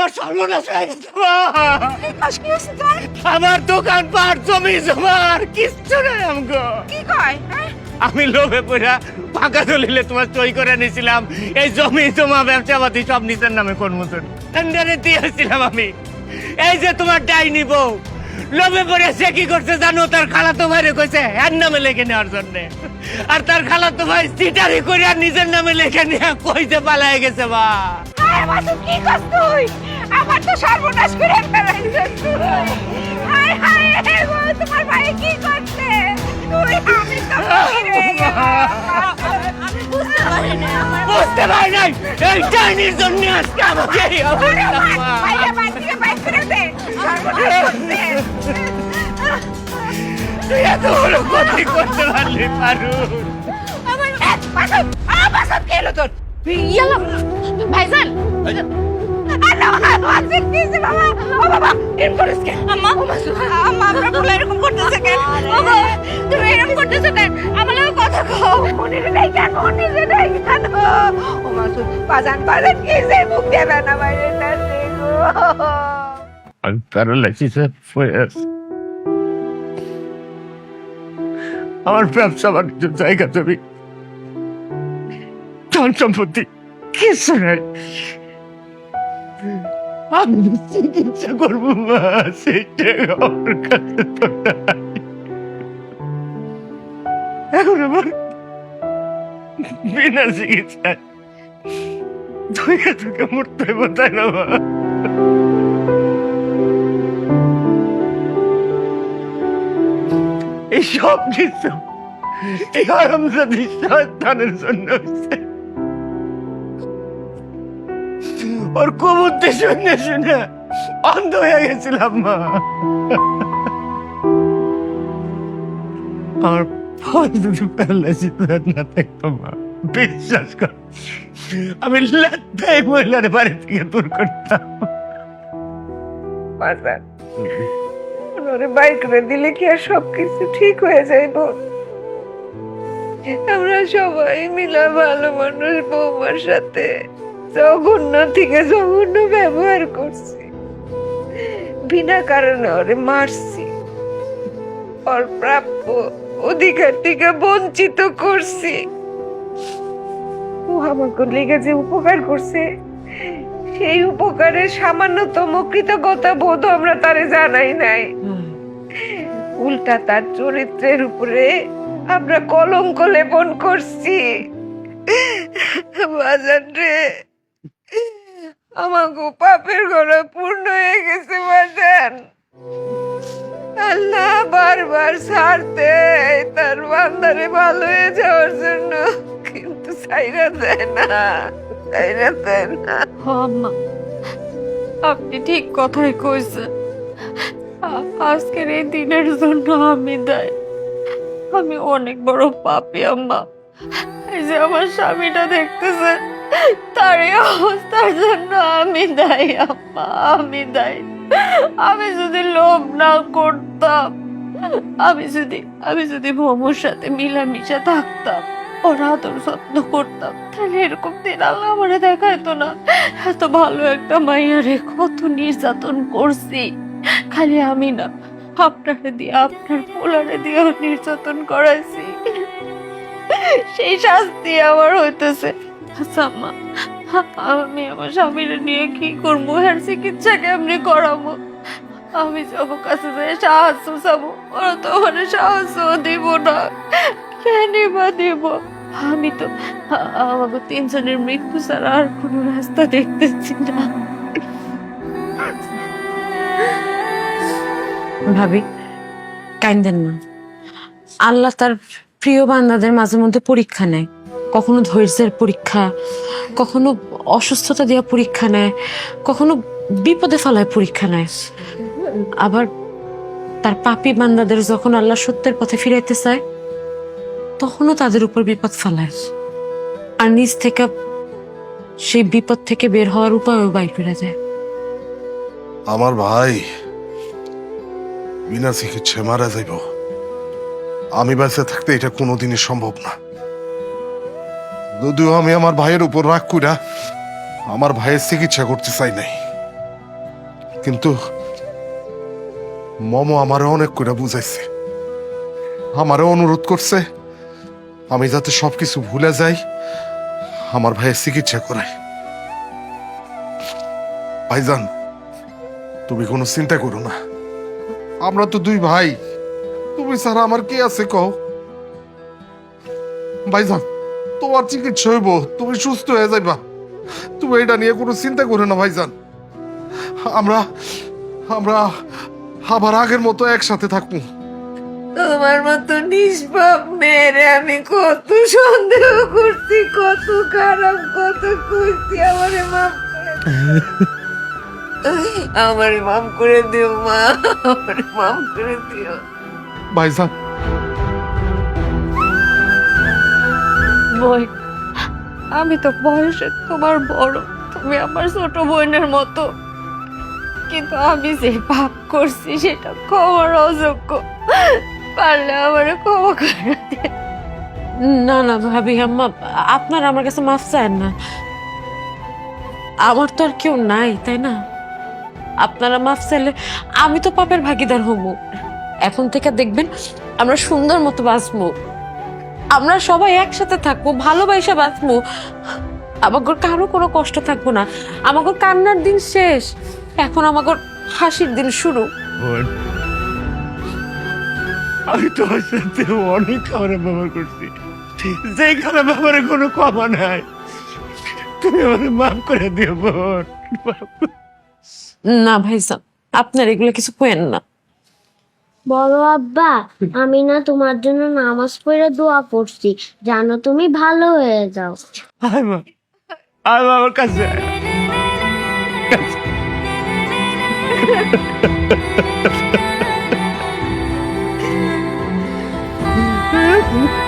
আমার সর্বনাশ হয়ে গেছে দোকান পাট জমি জমা আর কিচ্ছু নাই আমগো। কি কয় হ্যাঁ? আমি লোভে পড়া ফাঁকা দলিলে তোমার সই করে নিয়েছিলাম। এই জমি জমা ব্যবসা পাতি সব নিজের নামে কোন মতন টেন্ডারে দিয়েছিলাম আমি। এই যে তোমার ডাইনি বউ লোভে পড়ে সে কি করছে জানো? তার খালাতো ভাইরে কইছে এর নামে লেখে নেওয়ার জন্য। আর তার খালাতো ভাই সিটারি করে আর নিজের নামে লেখে নিয়ে কইতে পালায় গেছে বা। কি করছ তুই? আমার তো সর্বনাশ করে ফেলাইছিস তুই। হায় হায় তোমার ভাই কি করছে? তুই আমি তো আমি বুঝতে পারি নাই। এই জন্য আজকে আমাকে তুই এত বড় ক্ষতি করতে পারলি পারুন আমার এ, মাসুম, আ, মাসুম, কি হলো তোর? ইয়ালা, ভাইজান। আমার বাজান, বাজান, কি? মুখ দিয়ে বেনা বাইরে। I'm paralysis হয়ে আছি। আমার ব্যবসা বাণিজ্য জায়গা জমি ধন সম্পত্তি কিছু নাই আমি চিকিৎসা করব মা সেটা আমার এখন আমার বিনা চিকিৎসায় ধুকে ধুকে মরতে হবে তাই না মা এই সব কিছু এই আরামজাদি শয়তানের জন্য ওর কুবুদ্ধি শুনে শুনে অন্ধ হয়ে গেছিলাম মা। আমার ফল যদি প্যারালাইসিস না থাকতো মা বিশ্বাস কর। আমি লাত্তাই মহিলার বাড়ি থেকে দূর করতাম। বাজান ওরে বাইর করে দিলে কি আর সবকিছু ঠিক হয়ে যাইব? আমরা সবাই মিলে ভালো মানুষ বৌমার সাথে জঘন্য থেকে জঘন্য ব্যবহার করছি। বিনা কারণে ওরে মারছি। ওর প্রাপ্য অধিকার থেকে বঞ্চিত করছি। ও আমাকে লেগে যে উপকার করছে। সেই উপকারের সামান্যতম কৃতজ্ঞতা বোধ আমরা তারে জানাই নাই। উল্টা তার চরিত্রের উপরে আমরা কলঙ্ক লেপন করছি। বাজান রে আমাকে পাপের ঘরে পূর্ণ হয়ে গেছে বাজান। আল্লাহ বারবার ছাড়তে তার বান্দারে ভালো হয়ে যাওয়ার জন্য, কিন্তু সাইরা দেয় না সাইরা দেয় না। আম্মা, আপনি ঠিক কথাই কইছেন। আজকের এই দিনের জন্য আমি দায়। আমি অনেক বড় পাপি আম্মা। এই যে আমার স্বামীটা দেখতেছে তার এই অবস্থার জন্য আমি দায়ী আম্মা, আমি দায়ী। আমি যদি লোভ না করতাম, আমি যদি আমি যদি মোমোর সাথে মিলামিশা থাকতাম ওর আদর যত্ন করতাম। তাহলে এরকম দিন আল্লাহ আমারে দেখাইতো না। এত ভালো একটা মাইয়ারে কত নির্যাতন করছি। খালি আমি না, আপনারে দিয়ে, আপনার পোলারে দিয়েও নির্যাতন করাইছি। সেই শাস্তি আমার হইতেছে। আচ্ছা আমি আমার স্বামীরে নিয়ে কি করব? হ্যাঁ চিকিৎসা কেমনি করাবো? আমি যাব কাছে যাই, সাহায্য চাবো, ওরা তো আমার সাহায্য দিব না। কেন বা দিব? আমি তো, আমাকে তিনজনের মৃত্যু ছাড়া আর কোনো রাস্তা দেখতেছি না। ভাবি কাইন্দেন না। আল্লাহ তার প্রিয় বান্দাদের মাঝে মধ্যে পরীক্ষা নেয়। কখনো ধৈর্যের পরীক্ষা, কখনো অসুস্থতা দেওয়া পরীক্ষা নেয়, কখনো বিপদে ফেলায় পরীক্ষা নেয়। আবার তার পাপী বান্দাদের যখন আল্লাহ সত্যের পথে ফিরাইতে চায় তখনও তাদের উপর বিপদ ফেলায়। আর নিজ থেকে সেই বিপদ থেকে বের হওয়ার উপায়ও বাইর করে দেয়। আমার ভাই বিনা চিকিৎসায় মারা যাইব। আমি বেঁচে থাকতে এটা কোনোদিনই সম্ভব না। যদিও আমি আমার ভাইয়ের উপর রাগ কইরা আমার ভাইয়ের চিকিৎসা করতে চাই নাই। কিন্তু মম আমারও অনেক করে বুঝাইছে। আমারও অনুরোধ করছে আমি যাতে সবকিছু ভুলে যাই, আমার ভাইয়ের চিকিৎসা করাই। ভাইজান, তুমি কোনো চিন্তা করো না। আমরা তো দুই ভাই। তুমি ছাড়া আমার কে আছে কও? ভাইজান, তোমার চিকিৎসা হইব, তুমি সুস্থ হয়ে যাইবা। তুমি এটা নিয়ে কোনো চিন্তা করো না, ভাইজান। আমরা আমরা আবার আগের মতো একসাথে থাকব। তোমার মতো নিষ্পাপ মেয়েরে আমি কত সন্দেহ করছি কত খারাপ কত করছি আমারে মাফ আমারে মাফ করে দিও মা আমারে মাফ করে দিও। ভাইজান। বই আমি তো বয়সে তোমার বড় তুমি আমার ছোট বোনের মতো। কিন্তু আমি যে পাপ করছি সেটা ক্ষমার অযোগ্য। পারলে আমারে ক্ষমা করে দে না না ভাবি আম্মা আপনার আমার কাছে মাফ চান না। আমার তো আর কেউ নাই তাই না? আপনারা মাফ চাইলে আমি তো পাপের ভাগিদার হব। এখন থেকে দেখবেন আমরা সুন্দর মতো বাঁচবো। আমরা সবাই একসাথে থাকব ভালোবাসা বাঁচবো। আমাগর কারও কোনো কষ্ট থাকব না। আমাগর কান্নার দিন শেষ। এখন আমাগর হাসির দিন শুরু। আমি তোমার সাথে অনেক খারাপ ব্যবহার করছি। যে খারাপ ব্যবহারে কোনো ক্ষমা নাই। তুমি আমার মাফ করে দিও বোন। না ভাইজান আপনার এগুলো কিছু কেন না। বড় আব্বা আমি না তোমার জন্য নামাজ পড়ে দোয়া করছি জানো তুমি ভালো হয়ে যাও। আয় মা আয় মা আমার কাছে। আয়। কাছে।